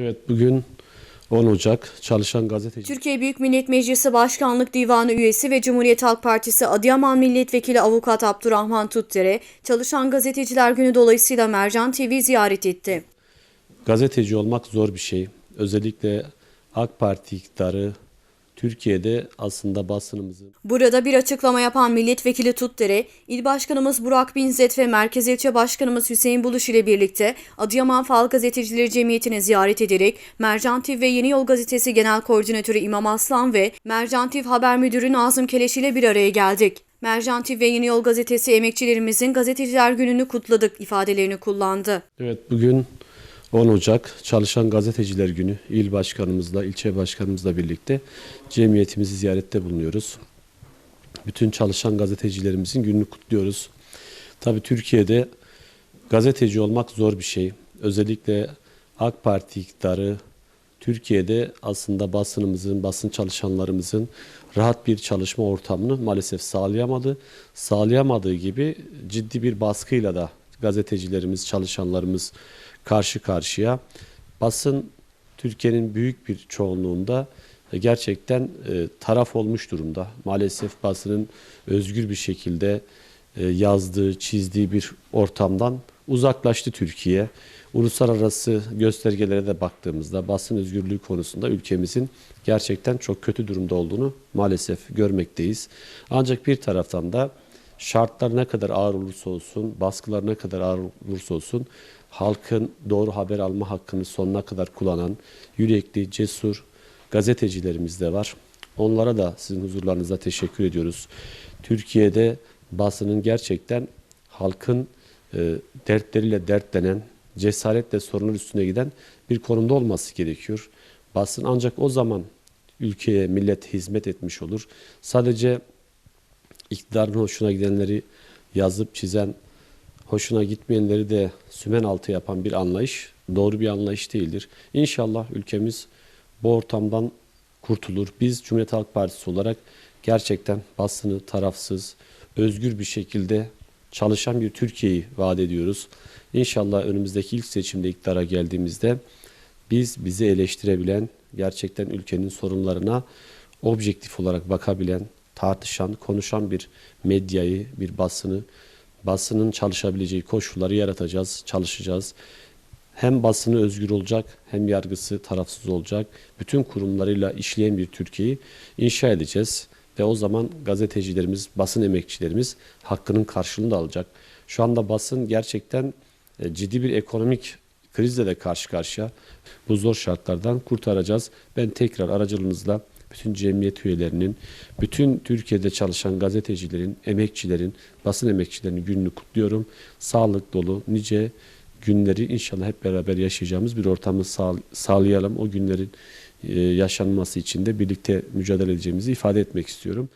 Evet bugün 10 Ocak Çalışan Gazeteci Türkiye Büyük Millet Meclisi Başkanlık Divanı üyesi ve Cumhuriyet Halk Partisi Adıyaman Milletvekili Avukat Abdurrahman Tutdere, Çalışan Gazeteciler Günü dolayısıyla Mercan TV ziyaret etti. gazeteci olmak zor bir şey. Özellikle AK Parti iktidarı Türkiye'de aslında basınımızın Burada bir açıklama yapan Milletvekili Tutdere, İl Başkanımız Burak Binzet ve Merkez İlçe Başkanımız Hüseyin Buluş ile birlikte Adıyaman Fal Gazetecileri Cemiyeti'ni ziyaret ederek Mercan TV ve Yeni Yol Gazetesi Genel Koordinatörü İmam Aslan ve Mercan TV Haber Müdürü Nazım Keleş ile bir araya geldik. Mercan TV ve Yeni Yol Gazetesi emekçilerimizin Gazeteciler Günü'nü kutladık ifadelerini kullandı. Evet bugün 10 Ocak Çalışan Gazeteciler Günü il başkanımızla, ilçe başkanımızla birlikte cemiyetimizi ziyarette bulunuyoruz. Bütün çalışan gazetecilerimizin gününü kutluyoruz. Tabii Türkiye'de gazeteci olmak zor bir şey. Özellikle AK Parti iktidarı Türkiye'de aslında basınımızın, basın çalışanlarımızın rahat bir çalışma ortamını maalesef sağlayamadı. Sağlayamadığı gibi ciddi bir baskıyla da gazetecilerimiz, çalışanlarımız karşı karşıya. Basın Türkiye'nin büyük bir çoğunluğunda gerçekten e, taraf olmuş durumda. Maalesef basının özgür bir şekilde e, yazdığı, çizdiği bir ortamdan uzaklaştı Türkiye. Uluslararası göstergelere de baktığımızda basın özgürlüğü konusunda ülkemizin gerçekten çok kötü durumda olduğunu maalesef görmekteyiz. Ancak bir taraftan da şartlar ne kadar ağır olursa olsun, baskılar ne kadar ağır olursa olsun halkın doğru haber alma hakkını sonuna kadar kullanan yürekli, cesur gazetecilerimiz de var. Onlara da sizin huzurlarınızda teşekkür ediyoruz. Türkiye'de basının gerçekten halkın e, dertleriyle dertlenen, cesaretle sorunun üstüne giden bir konumda olması gerekiyor. Basın ancak o zaman ülkeye, millet hizmet etmiş olur. Sadece iktidarın hoşuna gidenleri yazıp çizen, hoşuna gitmeyenleri de sümen altı yapan bir anlayış doğru bir anlayış değildir. İnşallah ülkemiz bu ortamdan kurtulur. Biz Cumhuriyet Halk Partisi olarak gerçekten basını tarafsız, özgür bir şekilde çalışan bir Türkiye'yi vaat ediyoruz. İnşallah önümüzdeki ilk seçimde iktidara geldiğimizde biz bizi eleştirebilen, gerçekten ülkenin sorunlarına objektif olarak bakabilen, tartışan, konuşan bir medyayı, bir basını, basının çalışabileceği koşulları yaratacağız, çalışacağız. Hem basını özgür olacak, hem yargısı tarafsız olacak. Bütün kurumlarıyla işleyen bir Türkiye'yi inşa edeceğiz. Ve o zaman gazetecilerimiz, basın emekçilerimiz hakkının karşılığını da alacak. Şu anda basın gerçekten e, ciddi bir ekonomik krizle de karşı karşıya. Bu zor şartlardan kurtaracağız. Ben tekrar aracılığınızla bütün cemiyet üyelerinin, bütün Türkiye'de çalışan gazetecilerin, emekçilerin, basın emekçilerinin gününü kutluyorum. Sağlık dolu, nice günleri inşallah hep beraber yaşayacağımız bir ortamı sağ, sağlayalım. O günlerin e, yaşanması için de birlikte mücadele edeceğimizi ifade etmek istiyorum.